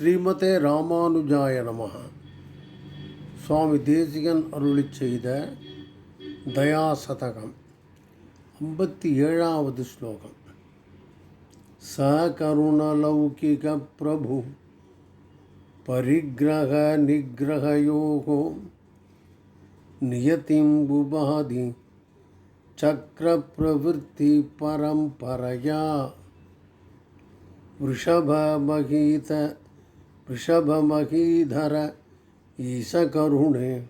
ஸ்ரீமதே ராமானுஜாய நமः சுவாமி தேசிகன் அருளி செய்த தயாசதகம் ஐம்பத்தி ஏழாவது ஸ்லோகம் ச கருணலௌகிக பிரபு பரிகிரக நிகிரகயோகோ நியதிம் உபாதி சக்கரப்பிரவருத்தி பரம்பரையா वृषभमहीत वृषभमहीधर ईशकरुणे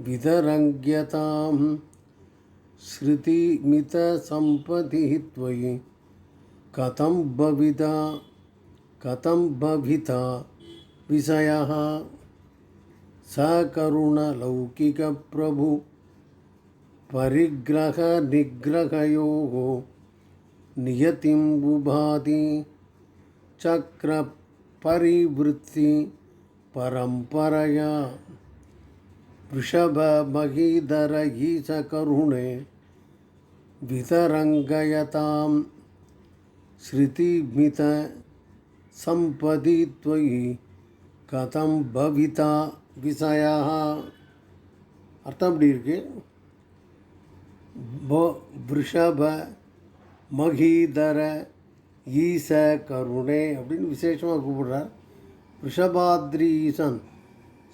विदरङ्ग्यतां श्रुतिमितसम्पतिः त्वयि कथं भविता कथं भविता विषयः? सकरुणलौकिकप्रभु परिग्रहनिग्रहयोः नियतिम् उभाति चक्रपरिवृत्ति परम्परया वृषभमहीधर ईशकरुणे वितरङ्गयतां श्रुतिमित सम्पदि त्वयि कथं भविता विषयः அர்த்தம் எப்படி இருக்கு ப- விருஷப மகீதர ஈச கருணே அப்படின்னு விசேஷமாக கூப்பிடுறார். ரிஷபாத்ரி ஈசன்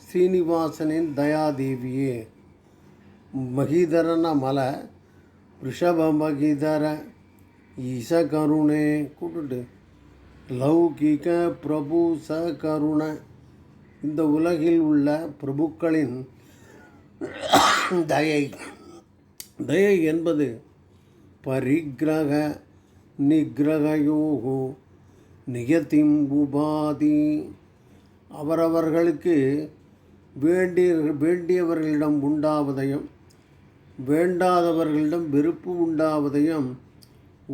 ஸ்ரீனிவாசனின் தயாதேவியே. மகிதரன மலை ரிஷப மகிதர ஈச கருணே கூப்பிட்டு லௌகிக பிரபு ச கருண. இந்த உலகில் உள்ள பிரபுக்களின் தயை தயை என்பது பரிகிரக நிகிரகயோகோ நியதிம் உபாதி. அவரவர்களுக்கு வேண்டிய வேண்டியவர்களிடம் உண்டாவதையும் வேண்டாதவர்களிடம் வெறுப்பு உண்டாவதையும்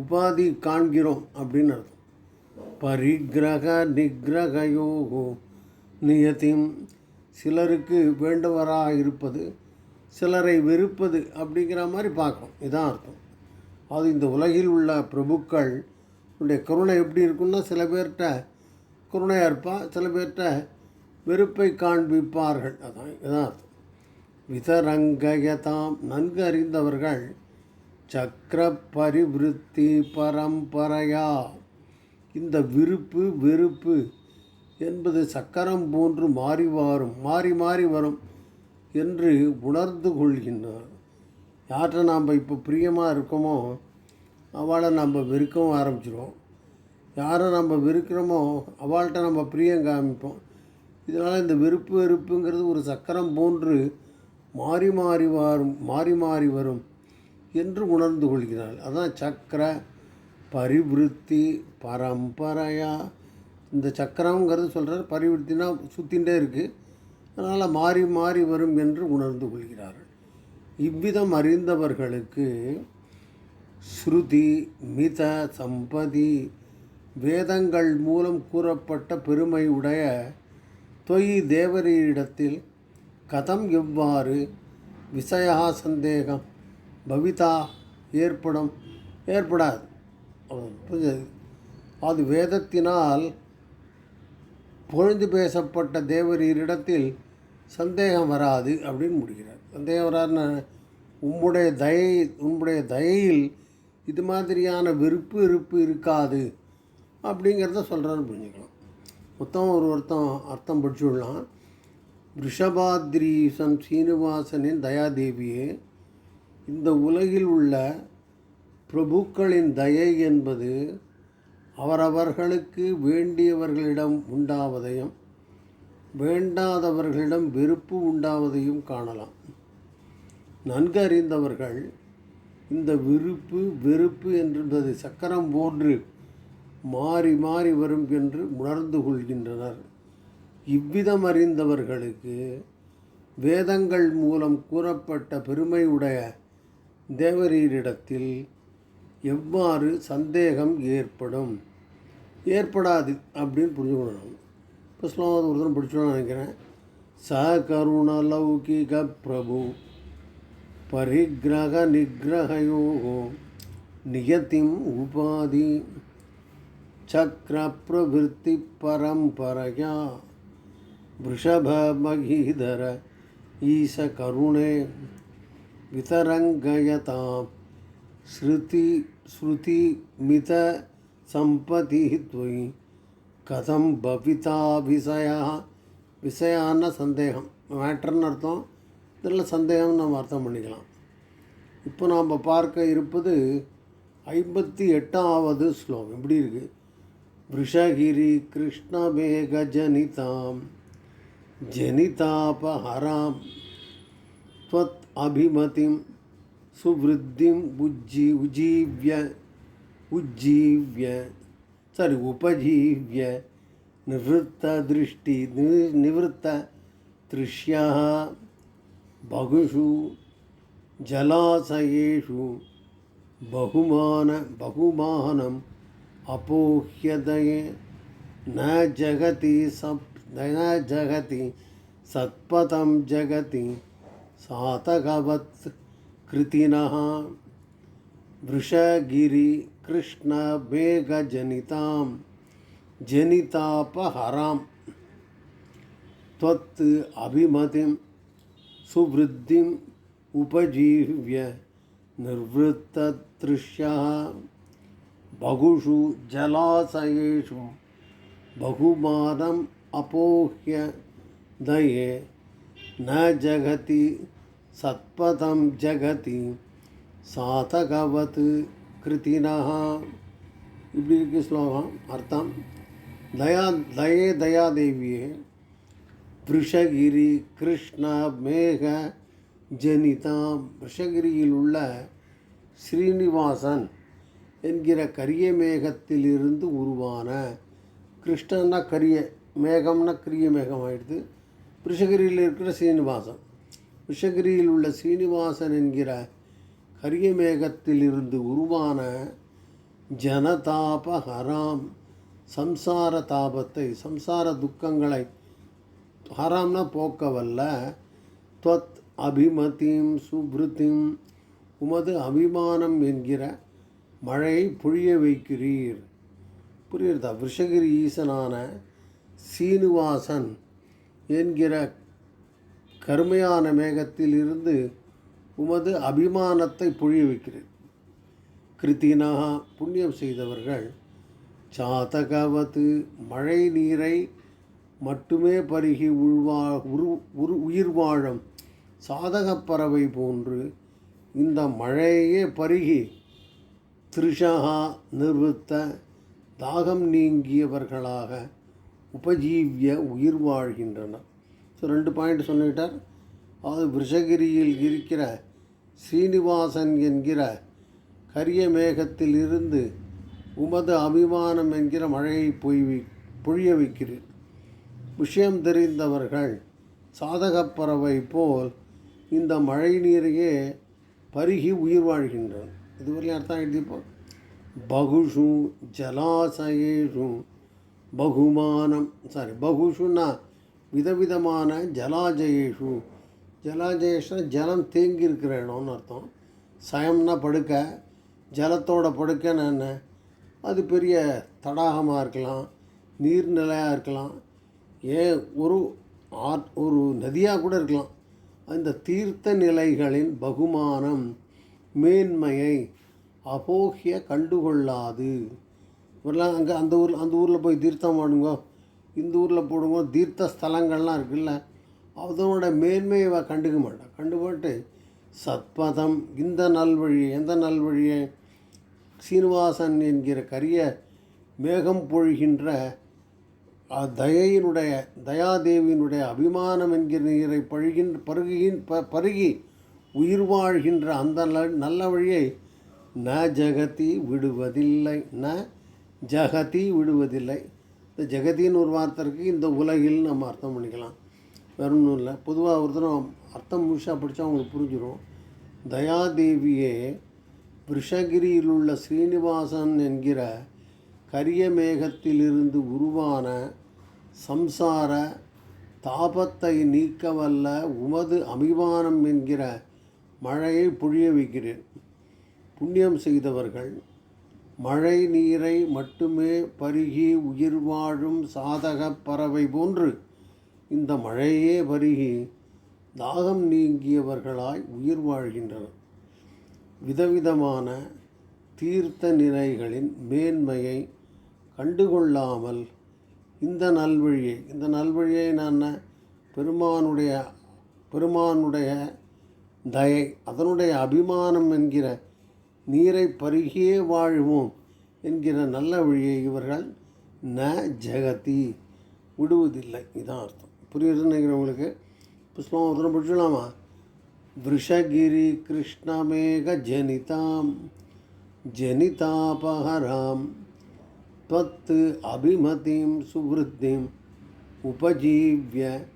உபாதி காண்கிறோம் அப்படின்னு அர்த்தம். பரிகிரக நிகிரகயோகோ நியதிம் சிலருக்கு வேண்டவராக இருப்பது சிலரை வெறுப்பது அப்படிங்கிற மாதிரி பார்க்கணும். இதான் அர்த்தம். அது இந்த உலகில் உள்ள பிரபுக்கள் உடைய கருணை எப்படி இருக்குன்னா சில பேர்கிட்ட கருணையாக இருப்பா சில பேர்கிட்ட வெறுப்பை காண்பிப்பார்கள். அதான் இதான் அர்த்தம் விதரங்கயதாம் நன்கு அறிந்தவர்கள் சக்கர பரிவிருத்தி பரம்பரையா. இந்த விருப்பு வெறுப்பு என்பது சக்கரம் போன்று மாறி வரும் மாறி மாறி வரும் என்று உணர்ந்து கொள்கின்றார். யார்கிட்ட நாம் இப்போ பிரியமாக இருக்கோமோ அவளை நம்ம வெறுக்கவும் ஆரம்பிச்சிடுவோம் யாரை நம்ம வெறுக்கிறோமோ அவள்கிட்ட நம்ம பிரியம் காமிப்போம். இதனால் இந்த வெறுப்பு வெறுப்புங்கிறது ஒரு சக்கரம் போன்று மாறி மாறி வரும் மாறி மாறி வரும் என்று உணர்ந்து கொள்கிறாள். அதான் சக்கர பரிவிருத்தி பரம்பரையா. இந்த சக்கரங்கிறது சொல்கிறார் பரிவிருத்தினா சுத்தின்ண்டே இருக்குது அதனால் மாறி மாறி வரும் என்று உணர்ந்து கொள்கிறார்கள். இவ்விதம் அறிந்தவர்களுக்கு ஸ்ருதி மித சம்பதி வேதங்கள் மூலம் கூறப்பட்ட பெருமை உடைய தொய் தேவரியிடத்தில் கதம் எவ்வாறு விசயா சந்தேகம் பவிதா ஏற்படும் ஏற்படாது. புரிஞ்சது. அது வேதத்தினால் பொழுது பேசப்பட்ட தேவரீரிடத்தில் சந்தேகம் வராது அப்படின்னு முடிகிறார். தேவரான உம்முடைய தயை உம்முடைய தயையில் இது மாதிரியான வெறுப்பு இருப்பு இருக்காது அப்படிங்கிறத சொல்கிறான்னு புரிஞ்சுக்கலாம். மொத்தம் ஒரு அர்த்தம் அர்த்தம் படிச்சுடலாம் ரிஷபாத்ரீசன் சீனிவாசனின் தயாதேவியே இந்த உலகில் உள்ள பிரபுக்களின் தயை என்பது அவரவர்களுக்கு வேண்டியவர்களிடம் உண்டாவதையும் வேண்டாதவர்களிடம் வெறுப்பு உண்டாவதையும் காணலாம். நன்கு அறிந்தவர்கள் இந்த விருப்பு வெறுப்பு என்பது சக்கரம் போன்று மாறி மாறி வரும் என்று உணர்ந்து கொள்கின்றனர். இவ்விதம் அறிந்தவர்களுக்கு வேதங்கள் மூலம் கூறப்பட்ட பெருமையுடைய தேவரீரிடத்தில் எவ்வாறு சந்தேகம் ஏற்படும்? ஏற்படாது அப்படின்னு புரிஞ்சுக்கணும் இப்போ ஸ்லோகம் ஒருத்தரும் படிச்சோன்னு நினைக்கிறேன். ச கருண லௌகிக பிரபு. परिग्रह निग्रह नियतिम उपाधि चक्रप्रवृत्तिपरम्परया वृषभमहीधर ईशकरुणे वितरङ्गयतां श्रुति श्रुतिमितसम्पतिः त्वयि कथम भविता विषय विषयान्न संदेह मैटर अर्थम இதில் சந்தேகம்னு நம்ம அர்த்தம் பண்ணிக்கலாம் இப்போ நாம் பார்க்க இருப்பது ஐம்பத்தி எட்டாவது ஸ்லோகம் எப்படி இருக்குது விஷகிரி கிருஷ்ணமேக ஜனிதாம் ஜனிதாபஹராம் त्वत् अभिमतिं सुवृद्धिम् उज्जी उज्जीव्य उज्जीव्य सारी उपजीव्य निवृत्तदृष्टि नि- निवृत्तदृश्यः बहुषु जलाशयेषु बहुमान, बहुमानम् अपोह्यदये। न जगति सप्, न जगति सत्पथं जगति सातकवत् कृतिनः वृषगिरि कृष्णमेघजनितां जनितापहरां त्वत् अभिमतिं सुवृद्धिम् उपजीव्य निर्वृत्तदृश्यः बहुषु जलाशयेषु बहुमानम् अपोह्य दये न जगति सत्पथं जगति சாதகவத் கிருத்தினஹா இப்படி இருக்கு ஸ்லோகம் அர்த்தம் தயா தயே தயாதேவியே விஷகிரி கிருஷ்ண மேக ஜனிதாம். விஷகிரியில் உள்ள ஸ்ரீனிவாசன் என்கிற கரிய மேகத்திலிருந்து உருவான கிருஷ்ணன்னா கரிய மேகம்னா கரிய மேகம் ஆயிடுது விஷகிரியில் இருக்கிற ஸ்ரீனிவாசன். விஷகிரியில் உள்ள ஸ்ரீனிவாசன் என்கிற கரிய மேகத்திலிருந்து உருவான ஜனதாபஹராம் சம்சார தாபத்தை சம்சார துக்கங்களை ஹராம்னா போக்கவல்ல. வல்ல அபிமதிம் சுப்ருத்திம். உமது அபிமானம் என்கிற மழையை புழிய வைக்கிறீர். புரியுறதா விருஷகிரி ஈசனான சீனிவாசன் என்கிற கருமையான மேகத்திலிருந்து உமது அபிமானத்தை புழிய வைக்கிறீர். கிருத்தினா புண்ணியம் செய்தவர்கள் சாதகவது மழை நீரை மட்டுமே பருகி உள்வா உரு உரு உயிர் வாழும் சாதகப் பறவை போன்று இந்த மழையே பருகி திருஷகா நிறுத்த தாகம் நீங்கியவர்களாக உபஜீவிய உயிர் வாழ்கின்றனர். ஸோ ரெண்டு பாயிண்ட் சொல்லிட்டார். அதாவது விஷகிரியில் இருக்கிற ஸ்ரீனிவாசன் என்கிற கரிய மேகத்திலிருந்து உமது அபிமானம் என்கிற மழையை பொய் பொழிய வைக்கிறீர். விஷயம் தெரிந்தவர்கள் சாதகப்பறவை போல் இந்த மழை நீரையே பருகி உயிர் வாழ்கின்றனர். இதுவரையும் அர்த்தம் எழுதிப்போம் பகுஷு ஜலாசயேஷு பகுமானம் சாரி பகுஷுன்னா விதவிதமான ஜலாஜயேஷு. ஜலாஜயேஷ்னா ஜலம் தேங்கி இருக்கிற இடம்னு அர்த்தம். சயம்னா படுக்க ஜலத்தோட படுக்கன்னு என்ன? அது பெரிய தடாகமாக இருக்கலாம் நீர்நிலையாக இருக்கலாம் ஏன் ஒரு ஆற் ஒரு நதியாக கூட இருக்கலாம். அந்த தீர்த்த நிலைகளின் பகுமானம் மேன்மையை அபோகிய கண்டுகொள்ளாது. இவரெல்லாம் அங்கே அந்த ஊரில் அந்த ஊரில் போய் தீர்த்தம் ஆடுங்க இந்த ஊரில் போடுங்க. தீர்த்த ஸ்தலங்கள்லாம் இருக்குல்ல. அதனோட மேன்மையை இவ கண்டுக்க மாட்டான் கண்டுபட்டு சத்பதம் இந்த நல்வழி எந்த நல்வழியை? சீனிவாசன் என்கிற கரிய மேகம் பொழிகின்ற தயையினுடைய தயாதேவியினுடைய அபிமானம் என்கிற நீரை பழுகின் பருகின் ப பருகி உயிர் வாழ்கின்ற அந்த நல்ல வழியை ந ஜகதி விடுவதில்லை ந ஜகதி விடுவதில்லை. இந்த ஜெகதின்னு ஒரு வார்த்தை இருக்குது இந்த உலகில் நம்ம அர்த்தம் பண்ணிக்கலாம். வேற ஒன்றும் இல்லை. பொதுவாக ஒருத்தரும் அர்த்தம் முழுசாக படித்தா அவங்களுக்கு புரிஞ்சிடும் தயாதேவியே விஷகிரியில் உள்ள ஸ்ரீனிவாசன் என்கிற கரிய மேகத்திலிருந்து உருவான சம்சார தாபத்தை நீக்கவல்ல உமது அபிமானம் என்கிற மழையை பொழிய வைக்கிறேன். புண்ணியம் செய்தவர்கள் மழை நீரை மட்டுமே பருகி உயிர் வாழும் சாதகப் பறவை போன்று இந்த மழையே பருகி தாகம் நீங்கியவர்களாய் உயிர் வாழ்கின்றனர். விதவிதமான தீர்த்த நிலைகளின் மேன்மையை கண்டுகொள்ளாமல் இந்த நல்வழியை இந்த நல்வழியை நான் பெருமானுடைய பெருமானுடைய தயை அதனுடைய அபிமானம் என்கிற நீரை பருகியே வாழ்வோம் என்கிற நல்ல வழியை இவர்கள் ந ஜெகதி விடுவதில்லை. இதான் அர்த்தம். புரியுதுன்னு நினைக்கிறவங்களுக்கு புஷ்பம் ஒருத்தரம் பிடிச்சலாமா விஷகிரி கிருஷ்ணமேக ஜனிதாம் ஜனிதாபகராம் त्वत् अभिमतिं सुवृद्धिम् उपजीव्य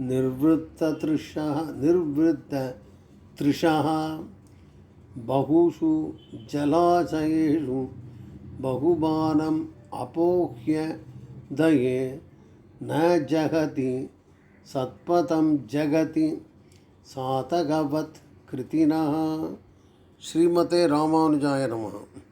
निर्वृत्ततृषः निर्वृत्ततृषः बहुषु जलाशयेषु बहुमानम् अपोह्य दये न जगति सत्पथं जगति सातकवत् कृतिनः। श्रीमते रामानुजाय नमः।